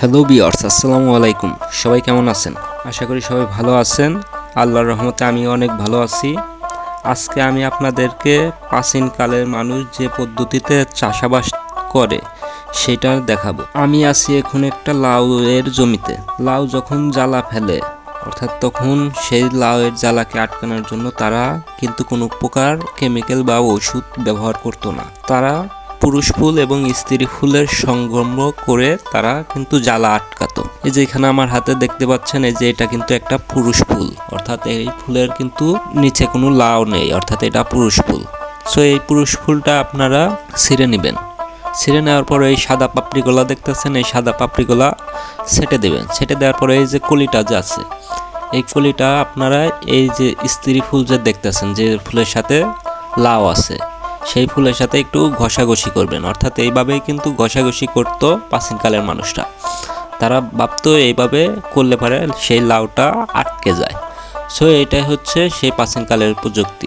Hello বিয়ার্স আসসালামু আলাইকুম। সবাই কেমন আছেন? আশা করি সবাই ভালো আছেন। আল্লাহর রহমতে আমি অনেক ভালো আছি। আজকে আমি আপনাদেরকে প্রাচীনকালের মানুষ যে পদ্ধতিতে চাষাবাস করে, সেটা দেখাবো। আমি আছি এখন একটা লাউয়ের জমিতে। লাউ যখন জ্বালা ফেলে, অর্থাৎ তখন সেই লাউয়ের জ্বালাকে আটকানোর জন্য তারা কিন্তু কোনো প্রকার কেমিক্যাল বা ওষুধ ব্যবহার করতো না। তারা পুরুষ ফুল এবং স্ত্রী ফুলের সঙ্গম করে তারা কিন্তু জ্বালা আটকাতো। এই যে এখানে আমার হাতে দেখতে পাচ্ছেন, এই যে এটা কিন্তু একটা পুরুষ ফুল। অর্থাৎ এই ফুলের কিন্তু নিচে কোনো লাও নেই, অর্থাৎ এটা পুরুষ ফুল। সো এই পুরুষ ফুলটা আপনারা ছিঁড়ে নেবেন। ছিঁড়ে নেওয়ার পরে এই সাদা পাপড়িগুলা দেখতেছেন, এই সাদা পাপড়িগুলা ছেটে দেবেন। ছেটে দেওয়ার পরে এই যে কলিটা যে আছে, এই কলিটা আপনারা এই যে স্ত্রী ফুল যে দেখতেছেন, যে ফুলের সাথে লাউ আছে সেই ফুলের সাথে একটু ঘষাঘষি করবেন। অর্থাৎ এইভাবেই কিন্তু ঘষাঘষি করতো প্রাচীনকালের মানুষরা। তারা ভাবতো এইভাবে করলে পারে সেই লাউটা আটকে যায়। সো এটাই হচ্ছে সেই প্রাচীনকালের প্রযুক্তি।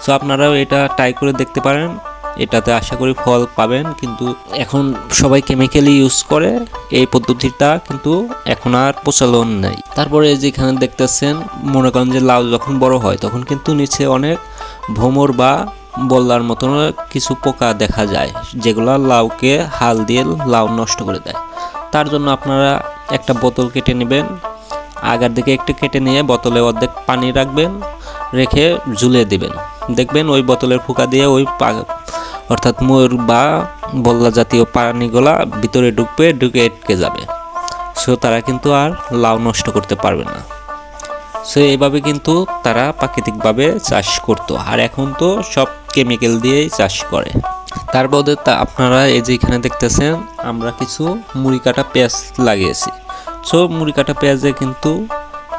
সো আপনারাও এটা ট্রাই করে দেখতে পারেন। এটাতে আশা করি ফল পাবেন। কিন্তু এখন সবাই কেমিক্যালি ইউজ করে। এই পদ্ধতিটা কিন্তু এখন আর প্রচলন নেই। তারপরে যেখানে দেখতেছেন, মনে করেন যে লাউ যখন বড় হয়, তখন কিন্তু নিচে অনেক ভোমর বা বল্লার মতন কিছু পোকা দেখা যায়, যেগুলো লাউকে হাল দিয়ে লাউ নষ্ট করে দেয়। তার জন্য আপনারা একটা বোতল কেটে নেবেন, আগার দিকে একটু কেটে নিয়ে বোতলে অর্ধেক পানি রাখবেন, রেখে ঝুলিয়ে দিবেন। দেখবেন ওই বোতলের ফুকা দিয়ে ওই অর্থাৎ ময়ূর বা বল্লা জাতীয় প্রাণীগুলা ভিতরে ঢুকবে, ঢুকে আটকে যাবে। সো তারা কিন্তু আর লাউ নষ্ট করতে পারবে না। সো এইভাবে কিন্তু তারা প্রাকৃতিকভাবে চাষ করতো। আর এখন তো সব কেমিক্যাল দিয়েই চাষ করে। তার বদলে আপনারা এই যে এখানে দেখতেছেন, আমরা কিছু মুড়ি কাটা পেঁয়াজ লাগিয়েছি। সো মুড়ি কাটা পেঁয়াজে কিন্তু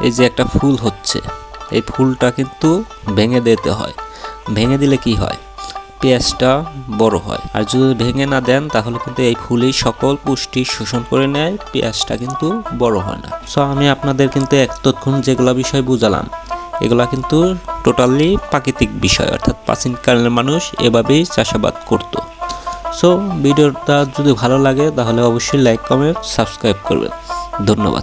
এই যে একটা ফুল হচ্ছে। এই ফুলটা কিন্তু ভেঙে দিতে হয়। ভেঙে দিলে কি হয়? পেঁয়াজটা বড় হয়। আর যদি ভেঙে না দেন, তাহলে কিন্তু এই ফুলই সকল পুষ্টি শোষণ করে নেয়, পেঁয়াজটা কিন্তু বড় হয় না। সো আমি আপনাদের কিন্তু এক এতক্ষণ যেগুলো বিষয় বুঝালাম, এগুলা কিন্তু টোটালি প্রাকৃতিক বিষয়, অর্থাৎ প্রাচীনকালের মানুষ এভাবেই চাষাবাদ করত। সো ভিডিওটা যদি ভালো লাগে, তাহলে অবশ্যই লাইক কমেন্ট সাবস্ক্রাইব করবেন। ধন্যবাদ।